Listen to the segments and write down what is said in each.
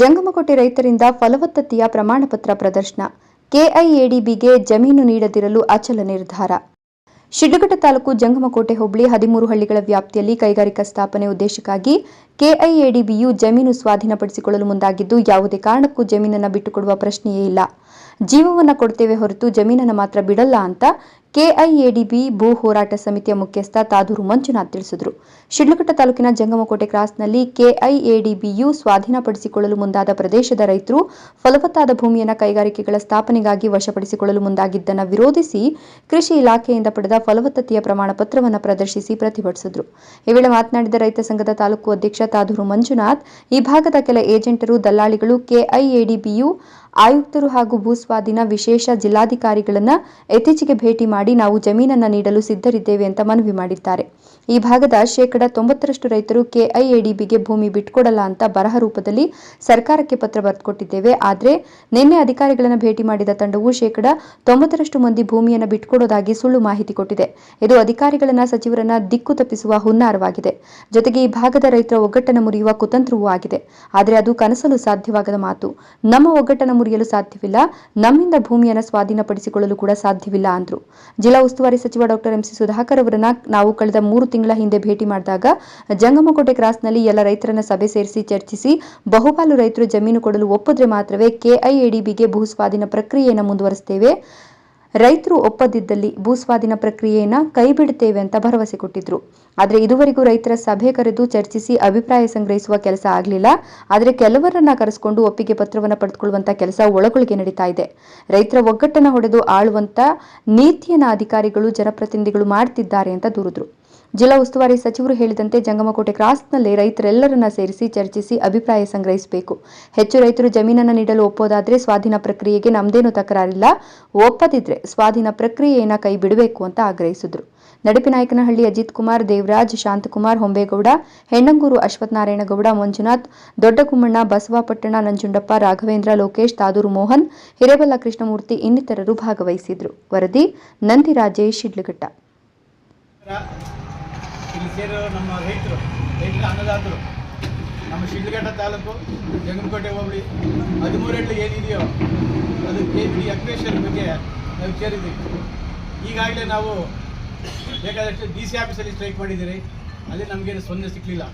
ಜಂಗಮಕೋಟೆ ರೈತರಿಂದ ಫಲವತ್ತತೆಯ ಪ್ರಮಾಣಪತ್ರ ಪ್ರದರ್ಶನ. ಕೆಐಎಡಿಬಿಗೆ ಜಮೀನು ನೀಡದಿರಲು ಅಚಲ ನಿರ್ಧಾರ. ಶಿಡ್ಲಘಟ್ಟ ತಾಲೂಕು ಜಂಗಮಕೋಟೆ ಹೋಬಳಿ ಹದಿಮೂರು ಹಳ್ಳಿಗಳ ವ್ಯಾಪ್ತಿಯಲ್ಲಿ ಕೈಗಾರಿಕಾ ಸ್ಥಾಪನೆ ಉದ್ದೇಶಕ್ಕಾಗಿ ಕೆಐಎಡಿಬಿಯು ಜಮೀನು ಸ್ವಾಧೀನಪಡಿಸಿಕೊಳ್ಳಲು ಮುಂದಾಗಿದ್ದು, ಯಾವುದೇ ಕಾರಣಕ್ಕೂ ಜಮೀನನ್ನು ಬಿಟ್ಟುಕೊಡುವ ಪ್ರಶ್ನೆಯೇ ಇಲ್ಲ. ಜೀವವನ್ನ ಕೊಡ್ತೇವೆ ಹೊರತು ಜಮೀನನ್ನು ಮಾತ್ರ ಬಿಡಲ್ಲ ಅಂತ ಕೆಐಎಡಿಬಿ ಭೂ ಹೋರಾಟ ಸಮಿತಿಯ ಮುಖ್ಯಸ್ಥ ತಾದೂರು ಮಂಜುನಾಥ್ ತಿಳಿಸಿದರು. ಶಿಡ್ಲಘಟ್ಟ ತಾಲೂಕಿನ ಜಂಗಮಕೋಟೆ ಕ್ರಾಸ್ನಲ್ಲಿ ಕೆಐಎಡಿಬಿಯು ಸ್ವಾಧೀನಪಡಿಸಿಕೊಳ್ಳಲು ಮುಂದಾದ ಪ್ರದೇಶದ ರೈತರು ಫಲವತ್ತಾದ ಭೂಮಿಯನ್ನು ಕೈಗಾರಿಕೆಗಳ ಸ್ಥಾಪನೆಗಾಗಿ ವಶಪಡಿಸಿಕೊಳ್ಳಲು ಮುಂದಾಗಿದ್ದನ್ನು ವಿರೋಧಿಸಿ ಕೃಷಿ ಇಲಾಖೆಯಿಂದ ಪಡೆದ ಫಲವತ್ತತೆಯ ಪ್ರಮಾಣ ಪತ್ರವನ್ನು ಪ್ರದರ್ಶಿಸಿ ಪ್ರತಿಭಟಿಸಿದರು. ಈ ವೇಳೆ ಮಾತನಾಡಿದ ರೈತ ಸಂಘದ ತಾಲೂಕು ಅಧ್ಯಕ್ಷ ತಾದೂರು ಮಂಜುನಾಥ್, ಈ ಭಾಗದ ಕೆಲ ಏಜೆಂಟರು, ದಲ್ಲಾಳಿಗಳು ಕೆಐಎಡಿಬಿಯು ಆಯುಕ್ತರು ಹಾಗೂ ಭೂಸ್ವಾಧೀನ ವಿಶೇಷ ಜಿಲ್ಲಾಧಿಕಾರಿಗಳನ್ನ ಇತ್ತೀಚೆಗೆ ಭೇಟಿ ಮಾಡಿ ನಾವು ಜಮೀನನ್ನ ನೀಡಲು ಸಿದ್ಧರಿದ್ದೇವೆ ಅಂತ ಮನವಿ ಮಾಡಿದ್ದಾರೆ. ಈ ಭಾಗದ ಶೇಕಡ ತೊಂಬತ್ತರಷ್ಟು ರೈತರು ಕೆಐಎಡಿಬಿಗೆ ಭೂಮಿ ಬಿಟ್ಕೊಡಲ್ಲ ಅಂತ ಬರಹ ರೂಪದಲ್ಲಿ ಸರ್ಕಾರಕ್ಕೆ ಪತ್ರ ಬರೆದುಕೊಟ್ಟಿದ್ದೇವೆ ಆದರೆ ನಿನ್ನೆ ಅಧಿಕಾರಿಗಳನ್ನು ಭೇಟಿ ಮಾಡಿದ ತಂಡವು ಶೇಕಡ ತೊಂಬತ್ತರಷ್ಟು ಮಂದಿ ಭೂಮಿಯನ್ನು ಬಿಟ್ಕೊಡೋದಾಗಿ ಸುಳ್ಳು ಮಾಹಿತಿ ಕೊಟ್ಟಿದೆ. ಇದು ಅಧಿಕಾರಿಗಳನ್ನ, ಸಚಿವರನ್ನ ದಿಕ್ಕು ತಪ್ಪಿಸುವ ಹುನ್ನಾರವಾಗಿದೆ. ಜೊತೆಗೆ ಈ ಭಾಗದ ರೈತರ ಒಗ್ಗಟ್ಟನ್ನು ಮುರಿಯುವ ಕುತಂತ್ರವೂ ಆಗಿದೆ. ಆದರೆ ಅದು ಕನಸಲು ಸಾಧ್ಯವಾಗದ ಮಾತು. ನಮ್ಮ ಒಗ್ಗಟ್ಟನ್ನು ಮುರಿಯಲು ಸಾಧ್ಯವಿಲ್ಲ. ನಮ್ಮಿಂದ ಭೂಮಿಯನ್ನು ಸ್ವಾಧೀನಪಡಿಸಿಕೊಳ್ಳಲು ಕೂಡ ಸಾಧ್ಯವಿಲ್ಲ ಅಂದ್ರು. ಜಿಲ್ಲಾ ಉಸ್ತುವಾರಿ ಸಚಿವ ಡಾಕ್ಟರ್ ಎಂಸಿ ಸುಧಾಕರ್ ಅವರನ್ನ ನಾವು ಕಳೆದ ಮೂರು ತಿಂಗಳ ಹಿಂದೆ ಭೇಟಿ ಮಾಡಿದಾಗ ಜಂಗಮಕೋಟೆ ಕ್ರಾಸ್ನಲ್ಲಿ ಎಲ್ಲ ರೈತರನ್ನ ಸಭೆ ಸೇರಿಸಿ ಚರ್ಚಿಸಿ ಬಹುಪಾಲು ರೈತರು ಜಮೀನು ಕೊಡಲು ಒಪ್ಪಿದ್ರೆ ಮಾತ್ರವೇ ಕೆಐಎಡಿಬಿಗೆ ಭೂ ಸ್ವಾಧೀನ ಪ್ರಕ್ರಿಯೆಯನ್ನು ಮುಂದುವರಿಸುತ್ತೇವೆ ರೈತರು ಒಪ್ಪದಿದ್ದಲ್ಲಿ ಭೂಸ್ವಾಧೀನ ಪ್ರಕ್ರಿಯೆಯನ್ನು ಕೈಬಿಡುತ್ತೇವೆ ಅಂತ ಭರವಸೆ ಕೊಟ್ಟಿದ್ರು. ಆದರೆ ಇದುವರೆಗೂ ರೈತರ ಸಭೆ ಕರೆದು ಚರ್ಚಿಸಿ ಅಭಿಪ್ರಾಯ ಸಂಗ್ರಹಿಸುವ ಕೆಲಸ ಆಗಲಿಲ್ಲ. ಆದರೆ ಕೆಲವರನ್ನ ಕರೆಸಿಕೊಂಡು ಒಪ್ಪಿಗೆ ಪತ್ರವನ್ನು ಪಡೆದುಕೊಳ್ಳುವಂತ ಕೆಲಸ ಒಳಗೊಳಗೆ ನಡೀತಾ ಇದೆ. ರೈತರ ಒಗ್ಗಟ್ಟನ್ನು ಹೊಡೆದು ಆಳುವಂತ ನೀತಿಯನ್ನ ಅಧಿಕಾರಿಗಳು, ಜನಪ್ರತಿನಿಧಿಗಳು ಮಾಡ್ತಿದ್ದಾರೆ ಅಂತ ದೂರಿದ್ರು. ಜಿಲ್ಲಾ ಉಸ್ತುವಾರಿ ಸಚಿವರು ಹೇಳಿದಂತೆ ಜಂಗಮಕೋಟೆ ಕ್ರಾಸ್ನಲ್ಲಿ ರೈತರೆಲ್ಲರನ್ನ ಸೇರಿಸಿ ಚರ್ಚಿಸಿ ಅಭಿಪ್ರಾಯ ಸಂಗ್ರಹಿಸಬೇಕು. ಹೆಚ್ಚು ರೈತರು ಜಮೀನನ್ನು ನೀಡಲು ಒಪ್ಪೋದಾದ್ರೆ ಸ್ವಾಧೀನ ಪ್ರಕ್ರಿಯೆಗೆ ನಮ್ದೇನು ತಕರಾರಿಲ್ಲ. ಒಪ್ಪದಿದ್ರೆ ಸ್ವಾಧೀನ ಪ್ರಕ್ರಿಯೆಯನ್ನ ಕೈ ಬಿಡಬೇಕು ಅಂತ ಆಗ್ರಹಿಸಿದ್ರು. ನಡಿಪಿನಾಯಕನಹಳ್ಳಿ ಅಜಿತ್ ಕುಮಾರ್ ದೇವರಾಜ್ ಶಾಂತಕುಮಾರ್ ಹೊಂಬೇಗೌಡ, ಹೆಣ್ಣಂಗೂರು ಅಶ್ವತ್ಥನಾರಾಯಣಗೌಡ, ಮಂಜುನಾಥ್, ದೊಡ್ಡಕುಮ್ಮಣ್ಣ, ಬಸವಾಪಟ್ಟಣ, ನಂಜುಂಡಪ್ಪ, ರಾಘವೇಂದ್ರ, ಲೋಕೇಶ್, ತಾದೂರು ಮೋಹನ್, ಹಿರೇಬಲ್ಲ ಕೃಷ್ಣಮೂರ್ತಿ ಇನ್ನಿತರರು ಭಾಗವಹಿಸಿದ್ರು. ವರದಿ ನಂದಿರಾಜೇ ಶಿಡ್ಲಘಟ್ಟ. ಇಲ್ಲಿ ಸೇರೋ ನಮ್ಮ ರೈತರು, ರೈತರ ಅನ್ನದಾತರು, ನಮ್ಮ ಶಿಡ್ಲಘಟ್ಟ ತಾಲೂಕು ಜಂಗಮಕೋಟೆ ಹೋಬಳಿ ಹದಿಮೂರಹಳ್ಳಿ ಏನಿದೆಯೋ ಅದು ಕೆ ಪಿ ಡಿ ಬಗ್ಗೆ ನಾವು ಸೇರಿದ್ದೀವಿ. ಈಗಾಗಲೇ ನಾವು ಬೇಕಾದಷ್ಟು ಡಿ ಸಿ ಆಫೀಸಲ್ಲಿ ಸ್ಟ್ರೈಕ್ ಮಾಡಿದ್ದೀರಿ. ಅಲ್ಲಿ ನಮಗೇನು ಸೊನ್ನೆ ಸಿಕ್ಕಲಿಲ್ಲ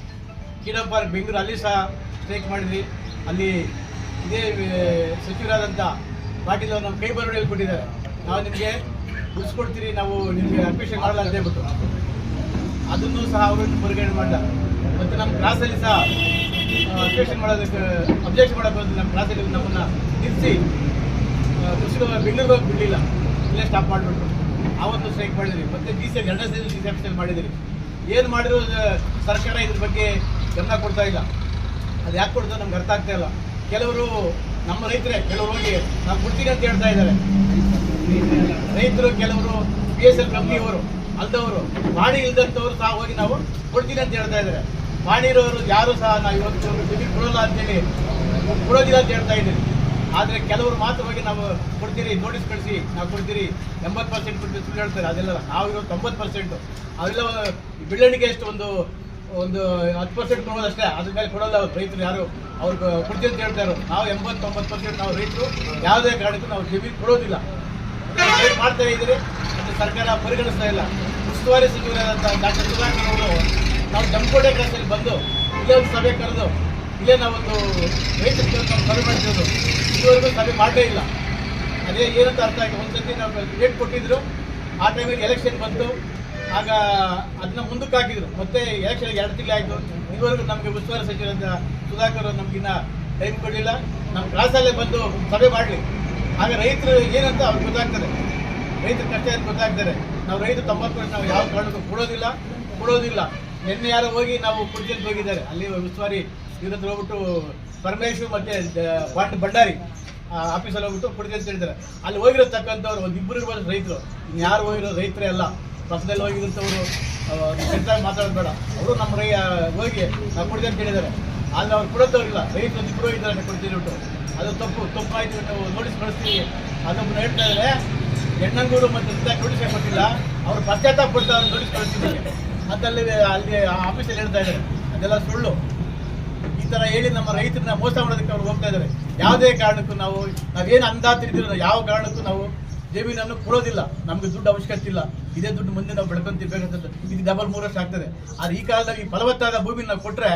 ಕಿಡಂಬ ಪಾರ್ಕ್ ಬೆಂಗಳೂರು ಅಲ್ಲಿ ಸಹ ಸ್ಟ್ರೈಕ್ ಮಾಡಿದ್ವಿ. ಅಲ್ಲಿ ಇದೇ ಸಚಿವರಾದಂಥ ಪಾಟೀಲ್ ನಮ್ಮ ಕೈ ಬರವಣಿಗೆ ಕೊಟ್ಟಿದ್ದಾರೆ. ನಾವು ನಿಮಗೆ ಉಳಿಸ್ಕೊಡ್ತೀರಿ, ನಾವು ನಿಮಗೆ ಅಡ್ಮಿಷನ್ ಮಾಡಲ್ಲ ಅಂತ ಅದನ್ನು ಸಹ ಅವರು ಪರಿಗಣನೆ ಮಾಡಿಲ್ಲ ಮತ್ತು ನಮ್ಮ ಕ್ಲಾಸಲ್ಲಿ ಸಹ ಅಬ್ಜೆಕ್ಷನ್ ಮಾಡೋದಕ್ಕೆ ಅಬ್ಜೆಕ್ಷನ್ ಮಾಡೋಕೆ ನಮ್ಮ ಕ್ಲಾಸಲ್ಲಿ ನಮ್ಮನ್ನು ನಿಲ್ಲಿಸಿ ಕೃಷಿ ಬೆಂಗಳೂರು ಬಿಡಲಿಲ್ಲ. ಇಲ್ಲೇ ಸ್ಟಾಪ್ ಮಾಡಿಬಿಟ್ರು. ಆವತ್ತು ಸ್ಟ್ರೈಕ್ ಮಾಡಿದ್ರಿ. ಮತ್ತೆ ಡಿ ಸಿ ಎರಡನೇ ಸಲ ಡಿ ಸಿ ಮಾಡಿದಿರಿ. ಏನು ಮಾಡಿರೋ ಸರ್ಕಾರ ಇದ್ರ ಬಗ್ಗೆ ಗಮನ ಕೊಡ್ತಾ ಇಲ್ಲ. ಅದು ಯಾಕೆ ಕೊಡ್ತೋ ನಮ್ಗೆ ಅರ್ಥ ಆಗ್ತಾ ಇಲ್ಲ. ಕೆಲವರು, ನಮ್ಮ ರೈತರೇ, ಕೆಲವರು ಹೋಗಿ ನಾವು ಕೊಡ್ತೀನಿ ಅಂತ ಹೇಳ್ತಾ ಇದ್ದಾರೆ. ರೈತರು, ಕೆಲವರು ಬಿ ಎಸ್ ಎಲ್ ಕಂಪ್ನಿಯವರು ಅಲ್ದವರು ಪಾಣಿ ಇಲ್ದಂಥವ್ರು ಸಹ ಹೋಗಿ ನಾವು ಕೊಡ್ತೀನಿ ಅಂತ ಹೇಳ್ತಾ ಇದ್ದಾರೆ. ಪಾಣಿ ಇರೋರು ಯಾರು ಸಹ ನಾವು ಇವತ್ತು ದುಡ್ಡು ಕೊಡೋಲ್ಲ ಅಂತೇಳಿ ಕೊಡೋದಿಲ್ಲ ಅಂತ ಹೇಳ್ತಾ ಇದ್ದೀರಿ ಆದರೆ ಕೆಲವರು ಮಾತ್ರ ಹೋಗಿ ನಾವು ಕೊಡ್ತೀರಿ ನೋಟಿಸ್ ಕಳಿಸಿ, ನಾವು ಕೊಡ್ತೀರಿ. ಎಂಬತ್ತು ಪರ್ಸೆಂಟ್ ಕೊಡ್ತೀವಿ ಸುಳ್ಳು ಹೇಳ್ತಾರೆ, ಅದೆಲ್ಲ ನಾವು ಇರೋ ತೊಂಬತ್ತು ಪರ್ಸೆಂಟು ಅದೆಲ್ಲ ಬೆಳವಣಿಗೆ ಎಷ್ಟು ಒಂದು ಒಂದು ಹತ್ತು ಪರ್ಸೆಂಟ್ ಕೊಡೋದಷ್ಟೇ, ಅದ್ರ ಮೇಲೆ ಕೊಡೋಲ್ಲ ಅವ್ರು ರೈತರು ಯಾರು. ಅವ್ರು ಕೊಡ್ತೀವಿ ಅಂತ ಹೇಳ್ತಾರೆ ನಾವು ಎಂಬತ್ತು ತೊಂಬತ್ತು ಪರ್ಸೆಂಟ್ ನಾವು ರೈತರು, ಯಾವುದೇ ಕಾರಣಕ್ಕೂ ನಾವು ಜಮೀನು ಕೊಡೋದಿಲ್ಲ. ಮಾಡ್ತಾ ಇದ್ದೀರಿ? ಸರ್ಕಾರ ಪರಿಗಣಿಸ್ತಾ ಇಲ್ಲ. ಉಸ್ತುವಾರಿ ಸಚಿವರಾದಂಥ ಡಾಕ್ಟರ್ ಸುಧಾಕರ್ ಅವರು ನಾವು ಜಮಕೋಟೆ ಕ್ಲಾಸಲ್ಲಿ ಬಂದು ಇಲ್ಲೇ ಒಂದು ಸಭೆ ಕರೆದು ಇಲ್ಲೇ ನಾವೊಂದು ರೈತರಿಗೆ ನಾವು ಸಭೆ ಮಾಡ್ತಿರೋದು. ಇದುವರೆಗೂ ಸಭೆ ಮಾಡಲೇ ಇಲ್ಲ. ಅದೇ ಏನಂತ ಅರ್ಥ ಆಗಿದೆ ಒಂದ್ಸತಿ ನಾವು ಡೇಟ್ ಕೊಟ್ಟಿದ್ರು. ಆ ಟೈಮಿಗೆ ಎಲೆಕ್ಷನ್ ಬಂತು. ಆಗ ಅದನ್ನ ಮುಂದಕ್ಕೆ ಹಾಕಿದ್ರು. ಮತ್ತೆ ಎಲೆಕ್ಷನ್ ಎರಡು ತಿಂಗಳಾಯಿತು ಇದುವರೆಗೂ ನಮಗೆ ಉಸ್ತುವಾರಿ ಸಚಿವರಾದ ಸುಧಾಕರ್ ನಮಗಿನ್ನ ಟೈಮ್ ಕೊಡಲಿಲ್ಲ. ನಮ್ಮ ಕ್ಲಾಸಲ್ಲೇ ಬಂದು ಸಭೆ ಮಾಡಲಿ. ಆಗ ರೈತರು ಏನಂತ ಅವ್ರಿಗೆ ಗೊತ್ತಾಗ್ತದೆ. ರೈತರ ಕಷ್ಟ ಏನು ಗೊತ್ತಾಗ್ತಾರೆ ನಾವು ರೈತರು ತೊಂಬತ್ತು ವರ್ಷ ನಾವು ಯಾವ ಕಾರಣಕ್ಕೂ ಕೊಡೋದಿಲ್ಲ ಕೊಡೋದಿಲ್ಲ. ನಿನ್ನೆ ಯಾರೋ ಹೋಗಿ ನಾವು ಕುರ್ಜಿಯಲ್ಲಿ ಹೋಗಿದ್ದಾರೆ. ಅಲ್ಲಿ ಉಸ್ತುವಾರಿ ಇವ್ರ ಹತ್ರ ಹೋಗ್ಬಿಟ್ಟು ಪರಮೇಶ್ವರ್ ಮತ್ತೆ ಪಾಟ್ ಭಂಡಾರಿ ಆಫೀಸಲ್ಲಿ ಹೋಗ್ಬಿಟ್ಟು ಕುಡಿದೆ ಅಂತ ಹೇಳಿದ್ದಾರೆ ಅಲ್ಲಿ ಹೋಗಿರತಕ್ಕಂಥವ್ರು ಒಂದು ಇಬ್ಬರು ಇರ್ಬೋದು ರೈತರು. ಯಾರು ಹೋಗಿರೋ ರೈತರೇ ಅಲ್ಲ. ಪಕ್ಕದಲ್ಲಿ ಹೋಗಿರೋಂಥವ್ರು ಕೆಟ್ಟಾಗಿ ಮಾತಾಡೋದು ಬೇಡ ಅವರು ನಮ್ಮ ರೈ ಹೋಗಿ ನಾವು ಕುಡಿದೆ ಅಂತ ಹೇಳಿದ್ದಾರೆ. ಅಲ್ಲಿ ಅವ್ರು ಕೊಡೋದವ್ರಿಲ್ಲ. ರೈತರು ಇಬ್ಬರು ಇದ್ದಾರೆ ಕೊಡ್ತೀರಿ ಬಿಟ್ಟು ಅದು ತಪ್ಪು, ತಪ್ಪಾಯ್ತು ನಾವು ನೋಟಿಸ್ ಕಳಿಸ್ತೀವಿ ಅದೊಬ್ಬರು ಹೇಳ್ತಾ ಇದ್ದಾರೆ ಹೆಣ್ಣಂಗೂರು ಮತ್ತು ಇಂಥ ನೋಟಿಸ್ ಕೊಟ್ಟಿಲ್ಲ. ಅವರು ಪಶ್ಚಾತ್ತಾಪ ಪಟ್ಟು ಅವ್ರು ನೋಟಿಸ್ ಕಳಿಸ್ತಿದ್ದಾರೆ. ಅದರಲ್ಲಿ ಅಲ್ಲಿ ಆಫೀಸಲ್ಲಿ ಹೇಳ್ತಾ ಇದ್ದಾರೆ. ಅದೆಲ್ಲ ಸುಳ್ಳು. ಈ ಥರ ಹೇಳಿ ನಮ್ಮ ರೈತರನ್ನ ಮೋಸ ಮಾಡೋದಕ್ಕೆ ಅವ್ರು ಹೋಗ್ತಾ ಇದ್ದಾರೆ. ಯಾವುದೇ ಕಾರಣಕ್ಕೂ ನಾವು, ನಾವೇನು ಅಂದಾತಿರ್ತೀವಿ ಯಾವ ಕಾರಣಕ್ಕೂ ನಾವು ಜಮೀನನ್ನು ಕೊಡೋದಿಲ್ಲ ನಮಗೆ ದುಡ್ಡು ಅವಶ್ಯಕತೆ ಇಲ್ಲ. ಇದೇ ದುಡ್ಡು ಮುಂದೆ ನಾವು ಬೆಳ್ಕೊಂತಿರ್ಬೇಕಂತ ಇದು ಡಬಲ್ ಮೂರು ವರ್ಷ ಆಗ್ತದೆ. ಆದರೆ ಈ ಕಾಲದಲ್ಲಿ ಫಲವತ್ತಾದ ಭೂಮಿ ನಾವು ಕೊಟ್ರೆ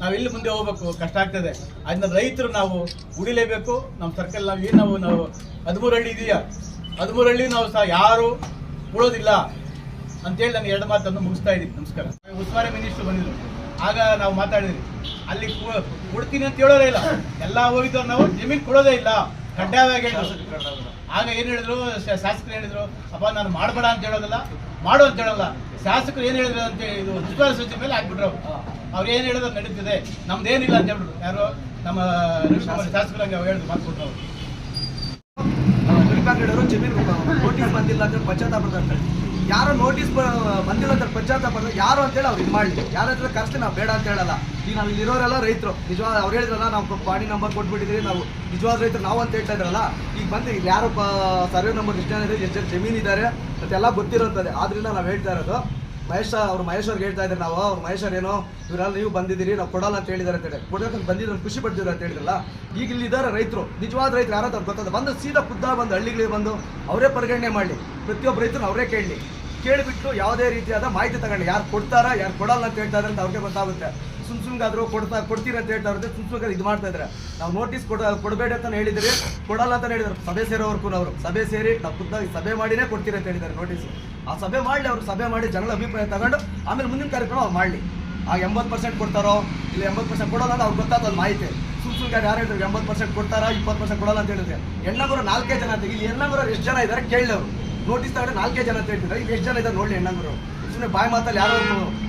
ನಾವು ಎಲ್ಲಿ ಮುಂದೆ ಹೋಗ್ಬೇಕು? ಕಷ್ಟ ಆಗ್ತದೆ. ಅದನ್ನ ರೈತರು ನಾವು ಉಳಿಲೇಬೇಕು. ನಮ್ಮ ಸರ್ಕಲ್ ನಾವು ಏನು ನಾವು ನಾವು ಹದಿಮೂರು ಹಳ್ಳಿ ಇದೆಯಾ? ಹದಿಮೂರು ಹಳ್ಳಿ ನಾವು ಸಹ ಯಾರು ಉಳೋದಿಲ್ಲ ಅಂತೇಳಿ ನಾನು ಎರಡು ಮಾತನ್ನು ಮುಗಿಸ್ತಾ ಇದ್ದೀನಿ. ನಮಸ್ಕಾರ. ಉಸ್ತುವಾರಿ ಮಿನಿಸ್ಟರ್ ಬಂದಿದ್ರು. ಆಗ ನಾವು ಮಾತಾಡಿದ್ರಿ ಅಲ್ಲಿ ಕೊಡ್ತೀನಿ ಅಂತ ಹೇಳೋದೇ ಇಲ್ಲ. ಎಲ್ಲ ಹೋಗಿದ್ದು ನಾವು ಜಮೀನ್ ಕೊಡೋದೇ ಇಲ್ಲ. ಕಡ್ಡಾಯವಾಗಿ ಆಗ ಏನು ಹೇಳಿದ್ರು? ಶಾಸಕರು ಹೇಳಿದ್ರು? ಅಪ್ಪ, ನಾನು ಮಾಡಬೇಡ ಅಂತ ಹೇಳೋದಲ್ಲ. ಮಾಡು ಅಂತ ಹೇಳಲ್ಲ. ಶಾಸಕರು ಏನು ಹೇಳಿದ್ರು ಅಂತ ಇದು ಉಸ್ತುವಾರಿ ಸಚಿವ ಮೇಲೆ ಹಾಕ್ಬಿಟ್ರು. ಅವ್ರು ಏನು ಹೇಳಿದ್ರು ನಡೀತಿದೆ. ನಮ್ದೇನಿಲ್ಲ ಅಂತ ಹೇಳ್ಬಿಟ್ರು. ಯಾರು ನಮ್ಮ ಶಾಸಕರಾಗಿ ಶಾಸಕರು ಹಂಗೆ ಹೇಳಿದ್ರು ಮಾತು ಕೊಟ್ರು ಹೇಳಿದ್ರು ಜಮೀನು ನೋಟಿಸ್ ಬಂದಿಲ್ಲ ಹೇಳಿ ಪಂಚಾಯತ್ ಪಡ್ತಾರೆ ಯಾರೋ ನೋಟಿಸ್ ಬಂದಿಲ್ಲ ಅಂತ ಪಂಚಾಯತ್ ಪಡ್ತಾರೆ ಯಾರು ಅಂತೇಳಿ ಅವ್ರು ಇದು ಮಾಡಲಿ ಯಾರ ಹತ್ರ ಕರೆಸ್ಲಿ ನಾವು ಬೇಡ ಅಂತ ಹೇಳಲ್ಲ. ಈಗ ನಾವು ಇಲ್ಲಿ ಇರೋರೆಲ್ಲ ರೈತರು. ನಿಜವಾದ ಅವ್ರು ಹೇಳಿದ್ರಲ್ಲ, ನಾವು ಪಾಣಿ ನಂಬರ್ ಕೊಟ್ಬಿಟ್ಟಿದ್ರಿ ನಾವು ನಿಜವಾದ ರೈತರು, ನಾವು ಅಂತ ಹೇಳ್ತಾ ಇದ್ರಲ್ಲ, ಈಗ ಬಂದು ಇಲ್ಲಿ ಯಾರು ಸರ್ವೆ ನಂಬರ್ ಇಷ್ಟ ಎಷ್ಟು ಜನ ಜಮೀನು ಇದ್ದಾರೆ ಅಂತೆಲ್ಲ ಗೊತ್ತಿರೋಂಥದ್ದು ಆದ್ರಿಂದ ನಾವು ಹೇಳ್ತಾ ಇರೋದು ಮಹೇಶ್, ಅವ್ರು ಮಹೇಶ್ ಹೇಳ್ತಾ ಇದ್ದಾರೆ ನಾವು, ಅವ್ರು ಮಹೇಶ್ ಏನೋ, ಇವರೆಲ್ಲ ನೀವು ಬಂದಿದ್ದೀರಿ, ನಾವು ಕೊಡಲ್ಲ ಅಂತ ಹೇಳಿದಾರೆ ಅಂತ ಹೇಳಿ ಕೊಡೋಕೆ ಬಂದಿದ್ರು, ಖುಷಿ ಪಡ್ತಿದ್ರು ಅಂತ ಹೇಳಿದ್ರಲ್ಲ, ಈಗ ಇಲ್ಲಿ ಇದ್ದಾರೆ ರೈತರು. ನಿಜವಾದ ರೈತರು ಯಾರು ಗೊತ್ತದ? ಬಂದು ಸೀದಾ ಖುದ್ದ ಬಂದು ಹಳ್ಳಿಗಳಿಗೆ ಬಂದು ಅವರೇ ಪರಿಗಣನೆ ಮಾಡಲಿ. ಪ್ರತಿಯೊಬ್ಬ ರೈತರು ಅವರೇ ಕೇಳಲಿ. ಕೇಳಿಬಿಟ್ಟು ಯಾವುದೇ ರೀತಿಯಾದ ಮಾಹಿತಿ ತಗೊಂಡು ಯಾರು ಕೊಡ್ತಾರಾ, ಯಾರು ಕೊಡಲ್ಲ ಅಂತ ಹೇಳ್ತಾರೆ ಅಂತ ಅವ್ರಿಗೆ ಗೊತ್ತಾಗುತ್ತೆ. ಸುಮ್ ಸುಮ್ಗಾದ್ರು ಕೊಡ್ತಾ ಕೊಡ್ತೀರ ಅಂತ ಹೇಳ್ತಾ ಇರುತ್ತೆ ಸುಮ್ ಸುಮ್ಗೆ ಇದು ಮಾಡ್ತಾ ಇದ್ದಾರೆ. ನಾವು ನೋಟಿಸ್ ಕೊಡ ಕೊಡಬೇಡಿ ಅಂತ ಹೇಳಿದ್ರಿ ಕೊಡಲ್ಲ ಅಂತ ಹೇಳಿದ್ರು ಸಭೆ ಸೇರೋವರೆಗೂ ಅವರು. ಸಭೆ ಸೇರಿ ನಾವು ಖುದ್ದಾಗಿ ಸಭೆ ಮಾಡಿನೇ ಕೊಡ್ತೀರಿ ಅಂತ ಹೇಳಿದ್ದಾರೆ ನೋಟಿಸ್ ಆ ಸಭೆ ಮಾಡಲಿ ಅವರು. ಸಭೆ ಮಾಡಿ ಜನಗಳ ಅಭಿಪ್ರಾಯ ತಗೊಂಡು ಆಮೇಲೆ ಮುಂದಿನ ಕಾರ್ಯಕ್ರಮ ಅವ್ರು ಮಾಡಲಿ. ಆ ಎಂಬತ್ತು ಪರ್ಸೆಂಟ್ ಕೊಡ್ತಾರೋ ಇಲ್ಲ ಎಂಬತ್ತು ಪರ್ಸೆಂಟ್ ಕೊಡೋಲ್ಲ ಅಂತ ಅವ್ರು ಗೊತ್ತಾದ ಒಂದು ಮಾಹಿತಿ. ಸುಮ್ ಸುಮ್ಗೆ ಯಾರು ಹೇಳಿದ್ರು ಎಂಬತ್ತು ಪರ್ಸೆಂಟ್ ಕೊಡ್ತಾರಾ, ಇಪ್ಪತ್ತು ಪರ್ಸೆಂಟ್ ಕೊಡಲ್ಲ ಅಂತ ಹೇಳಿದ್ರೆ. ಹೆಣ್ಣಂಗರು ನಾಲ್ಕೇ ಜನ ಅಂತ ಇಲ್ಲಿ ಹೆಣ್ಣಂಗರು ಎಷ್ಟು ಜನ ಇದ್ದಾರೆ ಕೇಳಿ ಅವರು. ನೋಟಿಸ್ ತಗೊಂಡು ನಾಲ್ಕೇ ಜನ ಅಂತ ಹೇಳ್ತಿದ್ದಾರೆ. ಇಲ್ಲಿ ಎಷ್ಟು ಜನ ಇದ್ದಾರೆ ನೋಡಿ ಹೆಣ್ಣಂಗರು. ಸುಮ್ಮನೆ ಬಾಯಿ ಮಾತಲ್ಲಿ ಯಾರೋ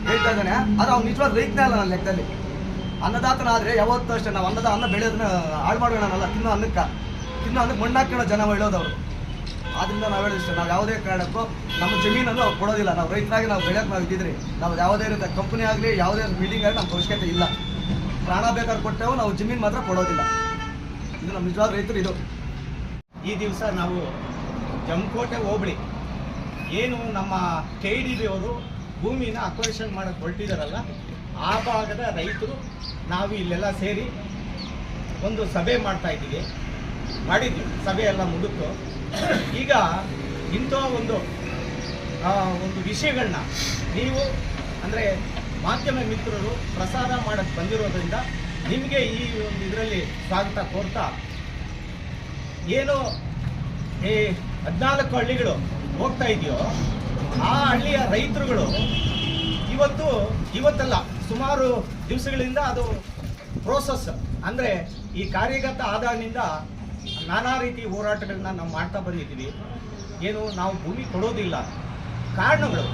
ಹೇಳ್ತಾ ಇದ್ದಾನೆ, ಆದ್ರೆ ಅವ್ನು ನಿಜವಾದ ರೈತನೇ ಅಲ್ಲ ನನ್ನ ಲೆಕ್ಕದಲ್ಲಿ. ಅನ್ನದಾತನ ಆದರೆ ಯಾವತ್ತೂ ಅಷ್ಟೇ, ನಾವು ಅನ್ನದ ಅನ್ನ ಬೆಳೆಯೋದನ್ನ ಹಾಳು ಮಾಡೋಣಲ್ಲ ತಿನ್ನೋ ಅನ್ನಕ್ಕ. ತಿನ್ನೋ ಅನ್ನಕ್ಕೆ ಮಣ್ಣು ಹಾಕ್ಕೊಳ್ಳೋ ಜನ ಹೇಳೋದವ್ರು ಆದ್ರಿಂದ ನಾವು ಹೇಳೋದಿಷ್ಟೇ ನಾವು ಯಾವುದೇ ಕಾರಣಕ್ಕೂ ನಮ್ಮ ಜಮೀನನ್ನು ಅವ್ರು ಕೊಡೋದಿಲ್ಲ. ನಾವು ರೈತರಾಗಿ ನಾವು ಬೆಳೆಯೋಕೆ ನಾವು ಇದ್ದಿದ್ರಿ, ನಾವು ಯಾವುದೇ ರೀತಿಯ ಕಂಪನಿ ಆಗಲಿ, ಯಾವುದೇ ಮೀಟಿಂಗ್ ಆಗಲಿ ನಮ್ಗೆ ಅವಶ್ಯಕತೆ ಇಲ್ಲ. ಪ್ರಾಣ ಬೇಕಾದ್ರೆ ಕೊಟ್ಟೆವು, ನಾವು ಜಮೀನು ಮಾತ್ರ ಕೊಡೋದಿಲ್ಲ. ಇದು ನಮ್ಮ ನಿಜವಾದ ರೈತರು ಇದು. ಈ ದಿವಸ ನಾವು ಜಮಕೋಟೆ ಹೋಬಳಿ ಏನು ನಮ್ಮ ಕೆ ಡಿ ಬಿ ಅವರು ಭೂಮಿನ ಅಕ್ವರೇಷನ್ ಮಾಡಕ್ಕೆ ಹೊರಟಿದಾರಲ್ಲ, ಆ ಭಾಗದ ರೈತರು ನಾವು ಇಲ್ಲೆಲ್ಲ ಸೇರಿ ಒಂದು ಸಭೆ ಮಾಡ್ತಾ ಇದ್ದೀವಿ. ಮಾಡಿದ್ವಿ, ಸಭೆ ಎಲ್ಲ ಮುಗಿತು. ಈಗ ಇಂಥ ಒಂದು ಒಂದು ವಿಷಯಗಳನ್ನ ನೀವು, ಅಂದರೆ ಮಾಧ್ಯಮ ಮಿತ್ರರು ಪ್ರಸಾರ ಮಾಡಕ್ಕೆ ಬಂದಿರೋದ್ರಿಂದ ನಿಮಗೆ ಈ ಒಂದು ಇದರಲ್ಲಿ ಸ್ವಾಗತ ಕೋರ್ತಾ, ಏನು ಈ ಹದಿನಾಲ್ಕು ಹಳ್ಳಿಗಳು ಹೋಗ್ತಾ ಇದೆಯೋ? ಆ ಹಳ್ಳಿಯ ರೈತರುಗಳು ಇವತ್ತು, ಇವತ್ತಲ್ಲ, ಸುಮಾರು ದಿವಸಗಳಿಂದ ಅದು ಪ್ರೋಸೆಸ್ ಅಂದರೆ ಈ ಕಾರ್ಯಗತ ಆದಾಗಿನಿಂದ ನಾನಾ ರೀತಿ ಹೋರಾಟಗಳನ್ನ ನಾವು ಮಾಡ್ತಾ ಬಂದಿದ್ದೀವಿ. ಏನು ನಾವು ಭೂಮಿ ಕೊಡೋದಿಲ್ಲ. ಕಾರಣಗಳು.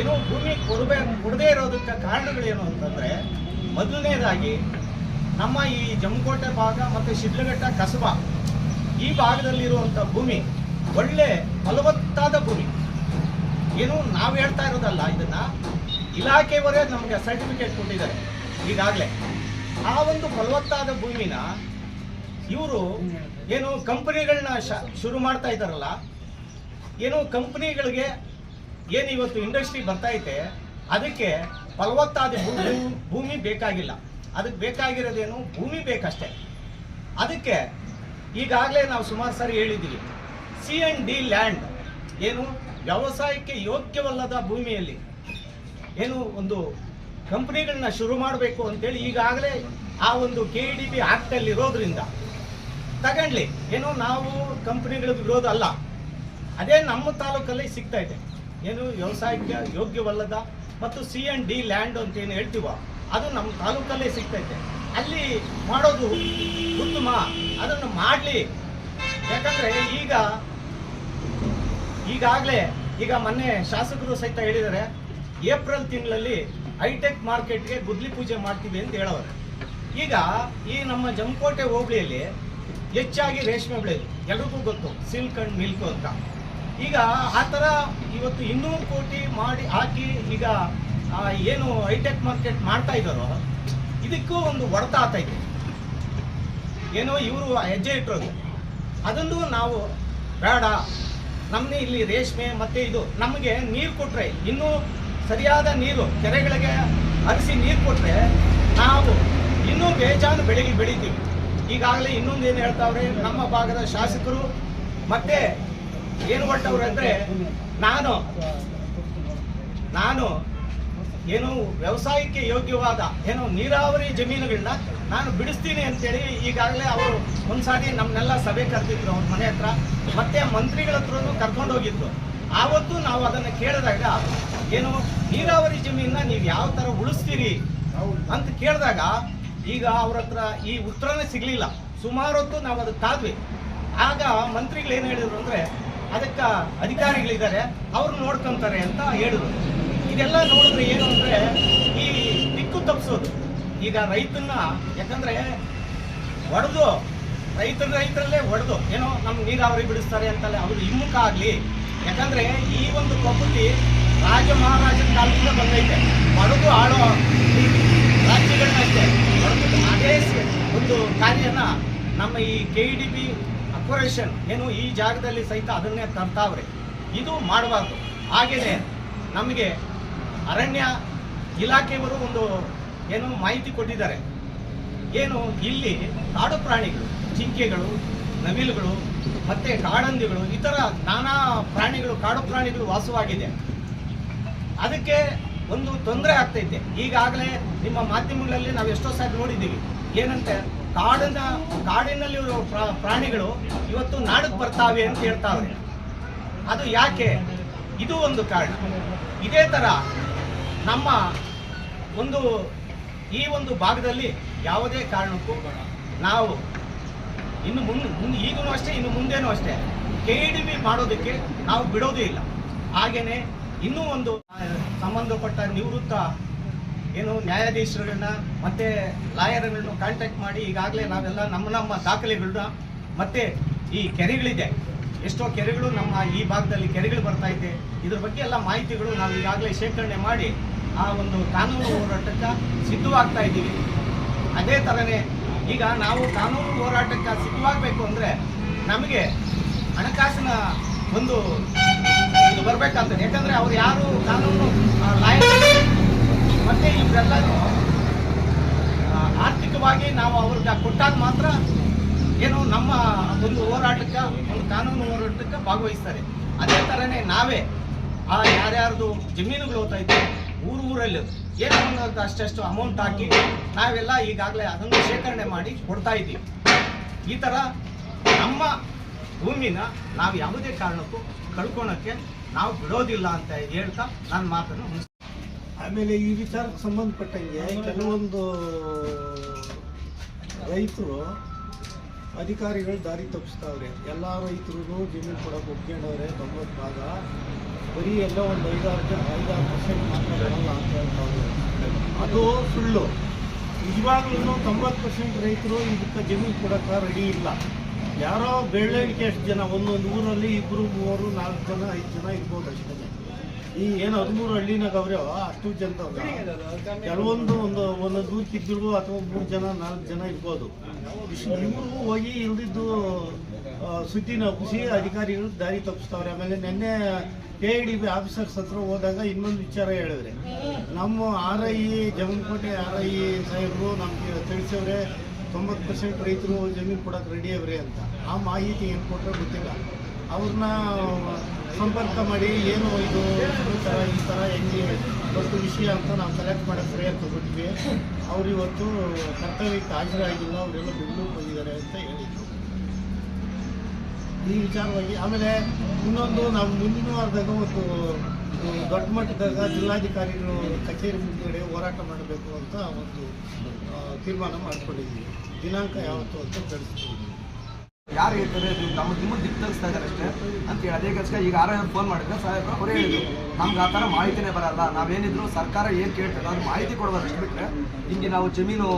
ಏನು ಭೂಮಿ ಕೊಡಬೇ, ಕೊಡದೇ ಇರೋದಕ್ಕೆ ಕಾರಣಗಳೇನು ಅಂತಂದರೆ, ಮೊದಲನೇದಾಗಿ ನಮ್ಮ ಈ ಜಮಕೋಟೆ ಭಾಗ ಮತ್ತು ಶಿಡ್ಲಘಟ್ಟ ಕಸಬಾ ಈ ಭಾಗದಲ್ಲಿರುವಂಥ ಭೂಮಿ ಒಳ್ಳೆ ಫಲವತ್ತಾದ ಭೂಮಿ. ಏನು ನಾವು ಹೇಳ್ತಾ ಇರೋದಲ್ಲ ಇದನ್ನ, ಇಲಾಖೆಯವರೇ ನಮಗೆ ಸರ್ಟಿಫಿಕೇಟ್ ಕೊಟ್ಟಿದ್ದಾರೆ. ಈಗಾಗಲೇ. ಆ ಒಂದು ಫಲವತ್ತಾದ ಭೂಮಿನ ಇವರು ಏನು ಕಂಪನಿಗಳನ್ನ ಶುರು ಮಾಡ್ತಾ ಇದ್ದಾರಲ್ಲ, ಏನು ಕಂಪನಿಗಳಿಗೆ ಏನು ಇವತ್ತು ಇಂಡಸ್ಟ್ರಿ ಬರ್ತಾ ಐತೆ, ಅದಕ್ಕೆ ಫಲವತ್ತಾದ ಭೂಮಿ ಭೂಮಿ ಬೇಕಾಗಿಲ್ಲ. ಅದಕ್ಕೆ ಬೇಕಾಗಿರೋದೇನು ಭೂಮಿ ಬೇಕಷ್ಟೇ. ಅದಕ್ಕೆ ಈಗಾಗಲೇ ನಾವು ಸುಮಾರು ಸಾರಿ ಹೇಳಿದ್ದೀವಿ. ಸಿ ಅಂಡ್ ಡಿ ಲ್ಯಾಂಡ್ ಏನು ವ್ಯವಸಾಯಕ್ಕೆ ಯೋಗ್ಯವಲ್ಲದ ಭೂಮಿಯಲ್ಲಿ ಏನು ಒಂದು ಕಂಪ್ನಿಗಳನ್ನ ಶುರು ಮಾಡಬೇಕು ಅಂತೇಳಿ ಈಗಾಗಲೇ ಆ ಒಂದು ಕೆ ಡಿ ಬಿ ಆ್ಯಕ್ಟಲ್ಲಿ ಇರೋದ್ರಿಂದ. ತಗೊಂಡ್ಲಿ, ಏನು ನಾವು ಕಂಪ್ನಿಗಳ ವಿರೋಧ ಅಲ್ಲ. ಅದೇ ನಮ್ಮ ತಾಲೂಕಲ್ಲಿ ಸಿಗ್ತಾ ಇದೆ. ಏನು ವ್ಯವಸಾಯಕ್ಕೆ ಯೋಗ್ಯವಲ್ಲದ ಮತ್ತು ಸಿ ಅಂಡ್ ಡಿ ಲ್ಯಾಂಡ್ ಅಂತ ಏನು ಹೇಳ್ತೀವೋ, ಅದು ನಮ್ಮ ತಾಲೂಕಲ್ಲೇ ಸಿಗ್ತೈತೆ ಅಲ್ಲಿ ಮಾಡೋದು ಉತ್ತಮ, ಅದನ್ನು ಮಾಡಲಿ. ಯಾಕಂದರೆ ಈಗ ಈಗಾಗಲೇ ಈಗ ಮೊನ್ನೆ ಶಾಸಕರು ಸಹಿತ ಹೇಳಿದ್ದಾರೆ, ಏಪ್ರಿಲ್ ತಿಂಗಳಲ್ಲಿ ಹೈಟೆಕ್ ಮಾರ್ಕೆಟ್ಗೆ ಗುದ್ಲಿ ಪೂಜೆ ಮಾಡ್ತೀವಿ ಅಂತ ಹೇಳೋರು ಈಗ ಈ ನಮ್ಮ ಜಮಕೋಟೆ ಹೋಬಳಿಯಲ್ಲಿ ಹೆಚ್ಚಾಗಿ ರೇಷ್ಮೆ ಬೆಳೆಯೋದು ಎಲ್ರಿಗೂ ಗೊತ್ತು, ಸಿಲ್ಕ್ ಅಂಡ್ ಮಿಲ್ಕ್ ಅಂತ. ಈಗ ಆ ಥರ ಇವತ್ತು ಇನ್ನೂರು ಕೋಟಿ ಮಾಡಿ ಹಾಕಿ ಈಗ ಏನು ಹೈಟೆಕ್ ಮಾರ್ಕೆಟ್ ಮಾಡ್ತಾ ಇದ್ದಾರೋ, ಇದಕ್ಕೂ ಒಂದು ಹೊಡೆತ ಇದೆ. ಏನೋ ಇವರು ಹೆಜ್ಜೆ ಇಟ್ಟಿರೋದು. ಅದನ್ನು ನಾವು ಬೇಡ. ನಮ್ಮನೆ ಇಲ್ಲಿ ರೇಷ್ಮೆ ಮತ್ತೆ ಇದು ನಮಗೆ ನೀರು ಕೊಟ್ಟರೆ ಇನ್ನೂ ಸರಿಯಾದ ನೀರು, ಕೆರೆಗಳಿಗೆ ಹರಿಸಿ ನೀರು ಕೊಟ್ಟರೆ ನಾವು ಇನ್ನೂ ಬೇಜಾನು ಬೆಳೆಗೆ ಬೆಳಿತೀವಿ. ಈಗಾಗಲೇ ಇನ್ನೊಂದು ಏನು ಹೇಳ್ತಾವ್ರೆ, ನಮ್ಮ ಭಾಗದ ಶಾಸಕರು ಮತ್ತೆ ಏನು ಹೊರಟವ್ರೆ ಅಂದ್ರೆ, ನಾನು ನಾನು ಏನು ವ್ಯವಸಾಯಕ್ಕೆ ಯೋಗ್ಯವಾದ, ಏನು ನೀರಾವರಿ ಜಮೀನುಗಳನ್ನ ನಾನು ಬಿಡಿಸ್ತೀನಿ ಅಂತೇಳಿ ಈಗಾಗಲೇ ಅವರು ಒಂದ್ಸಾರಿ ನಮ್ಮನ್ನೆಲ್ಲ ಸಭೆ ಕರೆದಿದ್ರು ಅವ್ರ ಮನೆ ಹತ್ರ. ಮತ್ತೆ ಮಂತ್ರಿಗಳ ಹತ್ರನೂ ಕರ್ಕೊಂಡು ಹೋಗಿದ್ರು. ಆವತ್ತು ನಾವು ಅದನ್ನು ಕೇಳಿದಾಗ, ಏನು ನೀರಾವರಿ ಜಮೀನನ್ನ ನೀವು ಯಾವ ಥರ ಉಳಿಸ್ತೀರಿ ಅಂತ ಕೇಳಿದಾಗ, ಈಗ ಅವ್ರ ಹತ್ರ ಈ ಉತ್ತರನೇ ಸಿಗಲಿಲ್ಲ. ಸುಮಾರು ಹೊತ್ತು ನಾವು ಅದಕ್ಕೆ ಕಾದ್ವಿ. ಆಗ ಮಂತ್ರಿಗಳು ಏನು ಹೇಳಿದ್ರು ಅಂದರೆ, ಅದಕ್ಕೆ ಅಧಿಕಾರಿಗಳಿದ್ದಾರೆ, ಅವ್ರು ನೋಡ್ಕೊಂತಾರೆ ಅಂತ ಹೇಳಿದ್ರು. ಇದೆಲ್ಲ ನೋಡಿದ್ರೆ ಏನು ಅಂದ್ರೆ ಈ ದಿಕ್ಕು ತಪ್ಪಿಸೋದು. ಈಗ ರೈತನ್ನ, ಯಾಕಂದ್ರೆ ಹೊಡೆದು ರೈತರ ರೈತರಲ್ಲೇ ಹೊಡೆದು ಏನೋ ನಮ್ಮ ನೀರಾವರಿ ಬಿಡಿಸ್ತಾರೆ ಅಂತಲೇ ಅವರು ಹಿಮ್ಮುಖ ಆಗಲಿ. ಯಾಕಂದ್ರೆ ಈ ಒಂದು ಪ್ರಕೃತಿ ರಾಜ ಮಹಾರಾಜನ ಕಾಲದಿಂದ ಬಂದೈತೆ. ಹೊಡೆದು ಆಳೋ ರಾಜ್ಯಗಳನ್ನಷ್ಟೇ ಒಡೆದು ಅದೇ ಒಂದು ಕಾರ್ಯನ ನಮ್ಮ ಈ ಕೆ ಡಿ ಬಿ ಅಕ್ವರೇಷನ್ ಏನು ಈ ಜಾಗದಲ್ಲಿ ಸಹಿತ ಅದನ್ನೇ ತರ್ತಾವ್ರೆ. ಇದು ಮಾಡಬಾರ್ದು. ಹಾಗೆಯೇ ನಮಗೆ ಅರಣ್ಯ ಇಲಾಖೆಯವರು ಒಂದು ಏನು ಮಾಹಿತಿ ಕೊಟ್ಟಿದ್ದಾರೆ. ಏನು ಇಲ್ಲಿ ಕಾಡು ಪ್ರಾಣಿಗಳು ಜಿಂಕೆಗಳು ನವಿಲುಗಳು, ಮತ್ತೆ ಕಾಡಂದಿಗಳು ಈ ಥರ ನಾನಾ ಪ್ರಾಣಿಗಳು, ಕಾಡು ಪ್ರಾಣಿಗಳು ವಾಸವಾಗಿದೆ ಅದಕ್ಕೆ ಒಂದು ತೊಂದರೆ ಆಗ್ತೈತೆ. ಈಗಾಗಲೇ ನಿಮ್ಮ ಮಾಧ್ಯಮಗಳಲ್ಲಿ ನಾವು ಎಷ್ಟೋ ಸಾರಿ ನೋಡಿದ್ದೀವಿ. ಏನಂತೆ? ಕಾಡಿನ, ಕಾಡಿನಲ್ಲಿ ಪ್ರಾಣಿಗಳು ಇವತ್ತು ನಾಡಕ್ಕೆ ಬರ್ತಾವೆ ಅಂತ ಹೇಳ್ತಾವ್ರೆ ಅದು ಯಾಕೆ? ಇದು ಒಂದು ಕಾರಣ. ಇದೇ ಥರ ನಮ್ಮ ಒಂದು, ಈ ಒಂದು ಭಾಗದಲ್ಲಿ ಯಾವುದೇ ಕಾರಣಕ್ಕೂ ನಾವು ಇನ್ನು ಮುಂದೆ ಈಗಲೂ ಅಷ್ಟೇ, ಇನ್ನು ಮುಂದೇನೂ ಅಷ್ಟೇ. ಕೆ ಮಾಡೋದಕ್ಕೆ ನಾವು ಬಿಡೋದೇ ಇಲ್ಲ. ಹಾಗೇನೆ ಇನ್ನೂ ಒಂದು ಸಂಬಂಧಪಟ್ಟ ನಿವೃತ್ತ ಏನು ನ್ಯಾಯಾಧೀಶರುಗಳನ್ನ ಮತ್ತೆ ಲಾಯರ್ಗಳನ್ನು ಕಾಂಟ್ಯಾಕ್ಟ್ ಮಾಡಿ ಈಗಾಗಲೇ ನಾವೆಲ್ಲ ನಮ್ಮ ನಮ್ಮ ದಾಖಲೆಗಳನ್ನ ಮತ್ತೆ ಈ ಕೆರೆಗಳಿದೆ. ಎಷ್ಟೋ ಕೆರೆಗಳು ನಮ್ಮ ಈ ಭಾಗದಲ್ಲಿ ಕೆರೆಗಳು ಬರ್ತಾ ಇದೆ. ಇದ್ರ ಬಗ್ಗೆ ಎಲ್ಲ ಮಾಹಿತಿಗಳು ನಾವು ಈಗಾಗಲೇ ಶೇಖರಣೆ ಮಾಡಿ ಆ ಒಂದು ಕಾನೂನು ಹೋರಾಟಕ್ಕೆ ಸಿದ್ಧವಾಗ್ತಾ ಇದ್ದೀವಿ. ಅದೇ ಥರನೇ ಈಗ ನಾವು ಕಾನೂನು ಹೋರಾಟಕ್ಕೆ ಸಿದ್ಧವಾಗಬೇಕು ಅಂದರೆ ನಮಗೆ ಹಣಕಾಸಿನ ಒಂದು ಇದು ಬರಬೇಕಾಗ್ತದೆ ಯಾಕಂದರೆ ಅವ್ರು ಯಾರು ಕಾನೂನು ಲಾಯ ಮತ್ತೆ ಇವರೆಲ್ಲರೂ ಆರ್ಥಿಕವಾಗಿ ನಾವು ಅವ್ರಿಗೆ ಕೊಟ್ಟಾಗ ಮಾತ್ರ ಏನು ನಮ್ಮ ಒಂದು ಹೋರಾಟಕ್ಕೆ, ಒಂದು ಕಾನೂನು ಹೋರಾಟಕ್ಕೆ ಭಾಗವಹಿಸ್ತಾರೆ. ಅದೇ ಥರನೇ ನಾವೇ ಆ ಯಾರ್ಯಾರ್ದು ಜಮೀನುಗಳು ಹೋಗ್ತಾ ಇದ್ದೆ ಊರು ಊರಲ್ಲಿ ಏನು ಒಂದು ಅಷ್ಟಷ್ಟು ಅಮೌಂಟ್ ಹಾಕಿ ನಾವೆಲ್ಲ ಈಗಾಗಲೇ ಅದನ್ನು ಶೇಖರಣೆ ಮಾಡಿ ಕೊಡ್ತಾ ಇದ್ದೀವಿ. ಈ ಥರ ನಮ್ಮ ಭೂಮಿನ ನಾವು ಯಾವುದೇ ಕಾರಣಕ್ಕೂ ಕಳ್ಕೊಳಕ್ಕೆ ನಾವು ಬಿಡೋದಿಲ್ಲ ಅಂತ ಹೇಳ್ತಾ ನನ್ನ ಮಾತನ್ನು ಆಮೇಲೆ ಈ ವಿಚಾರಕ್ಕೆ ಸಂಬಂಧಪಟ್ಟಂಗೆ ಕೆಲವೊಂದು ರೈತರು ಅಧಿಕಾರಿಗಳು ದಾರಿ ತಪ್ಪಿಸ್ತಾವ್ರೆ. ಎಲ್ಲ ರೈತರು ಜಮೀನು ಕೊಡೋಕೆ ಒಪ್ಕೊಂಡವ್ರೆ ತೊಂಬತ್ತು ಭಾಗ ಬರೀ ಎಲ್ಲ ಒಂದು ಐದಾರು ಐದಾರು ಪರ್ಸೆಂಟ್ ಮಾತ್ರ ಬರಲ್ಲ ಅಂತ ಹೇಳ್ತಾವ್ರೆ. ಅದು ಸುಳ್ಳು. ನಿಜವಾಗ್ಲೂ ತೊಂಬತ್ತು ಪರ್ಸೆಂಟ್ ರೈತರು ಇದಕ್ಕೆ ಜಮೀನು ಕೊಡೋಕೆ ರೆಡಿ ಇಲ್ಲ. ಯಾರೋ ಬೆಳ್ಳಿಕೆ ಎಷ್ಟು ಜನ, ಒಂದೊಂದು ಊರಲ್ಲಿ ಇಬ್ಬರು ಮೂವರು, ನಾಲ್ಕು ಜನ, ಐದು ಜನ ಇರ್ಬೋದು ಅಷ್ಟೇ. ಈ ಏನು ಹದಿಮೂರು ಹಳ್ಳಿನಾಗ ಅವ್ರೆ ಅಷ್ಟು ಜನದವ್ರ. ಕೆಲವೊಂದು ಒಂದು ಒಂದು ದೂರು ಇದ್ದಿರ್ಬೋದು ಅಥವಾ ಮೂರು ಜನ ನಾಲ್ಕು ಜನ ಇರ್ಬೋದು. ಇವರು ಹೋಗಿ ಇಲ್ದಿದ್ದು ಸುದ್ದಿ ಒಪ್ಪಿಸಿ ಅಧಿಕಾರಿಗಳು ದಾರಿ ತಪ್ಪಿಸ್ತಾವ್ರೆ. ಆಮೇಲೆ ನಿನ್ನೆ K I D B officers ಹತ್ರ ಹೋದಾಗ ಇನ್ನೊಂದು ವಿಚಾರ ಹೇಳಿದ್ರೆ ನಮ್ಮ R I Jamankote R I ಸಾಹೇಬರು ನಮಗೆ ತಿಳಿಸವ್ರೆ ತೊಂಬತ್ತು ಪರ್ಸೆಂಟ್ ರೈತರು ಜಮೀನು ಕೊಡೋಕೆ ರೆಡಿ ಅವ್ರೆ ಅಂತ. ಆ ಮಾಹಿತಿ ಏನು ಕೊಟ್ಟರೆ ಗೊತ್ತಿಲ್ಲ. ಅವ್ರನ್ನ ಸಂಪರ್ಕ ಮಾಡಿ ಏನು ಇದು ಈ ಥರ ಈ ಥರ ಹೆಂಗೆ ಇವತ್ತು ವಿಷಯ ಅಂತ ನಾವು ಕಲೆಕ್ಟ್ ಮಾಡೋ ಪ್ರಯತ್ನ ಕೊಟ್ಟಿವಿ ಅವ್ರು ಇವತ್ತು ಕರ್ತವ್ಯಕ್ಕೆ ಹಾಜರಾಗಿಲ್ಲ, ಅವರೆಲ್ಲ ಬೆಂಗಳೂರು ಬಂದಿದ್ದಾರೆ ಅಂತ ಹೇಳಿದ್ರು. ಈ ವಿಚಾರವಾಗಿ ಆಮೇಲೆ ಇನ್ನೊಂದು ನಾವು ಮುಂದಿನ ವಾರದಾಗ ಒಂದು ದೊಡ್ಡ ಮಟ್ಟದಾಗ ಜಿಲ್ಲಾಧಿಕಾರಿಗಳು ಕಚೇರಿ ಮುಂದೆ ಹೋರಾಟ ಮಾಡಬೇಕು ಅಂತ ಒಂದು ತೀರ್ಮಾನ ಮಾಡ್ಕೊಂಡಿದ್ದೀವಿ ದಿನಾಂಕ ಯಾವತ್ತು ಅಂತ ತಿಳಿಸ್ತೀವಿ ಯಾರು ಹೇಳ್ತಾರೆ ನಮ್ಮ ನಿಮಗೆ ದಿಕ್ಕು ಇದಾರೆ ಇದ್ದಾರೆ ಅಷ್ಟೇ ಅಂತೇಳಿ ಅದೇ ಕೆಲಸ ಈಗ ಆರ್ ಫೋನ್ ಮಾಡಿದ್ರೆ ಸಾಹೇಬ್ರು ಅವರೇ ಹೇಳಿದ್ರು, ನಮ್ಗೆ ಆ ಥರ ಮಾಹಿತಿನೇ ಬರಲ್ಲ. ನಾವೇನಿದ್ರು ಸರ್ಕಾರ ಏನು ಕೇಳ್ತದೆ ಅವ್ರು ಮಾಹಿತಿ ಕೊಡೋದು ಅಷ್ಟು ಬಿಟ್ಟರೆ ಹಿಂಗೆ ನಾವು ಜಮೀನು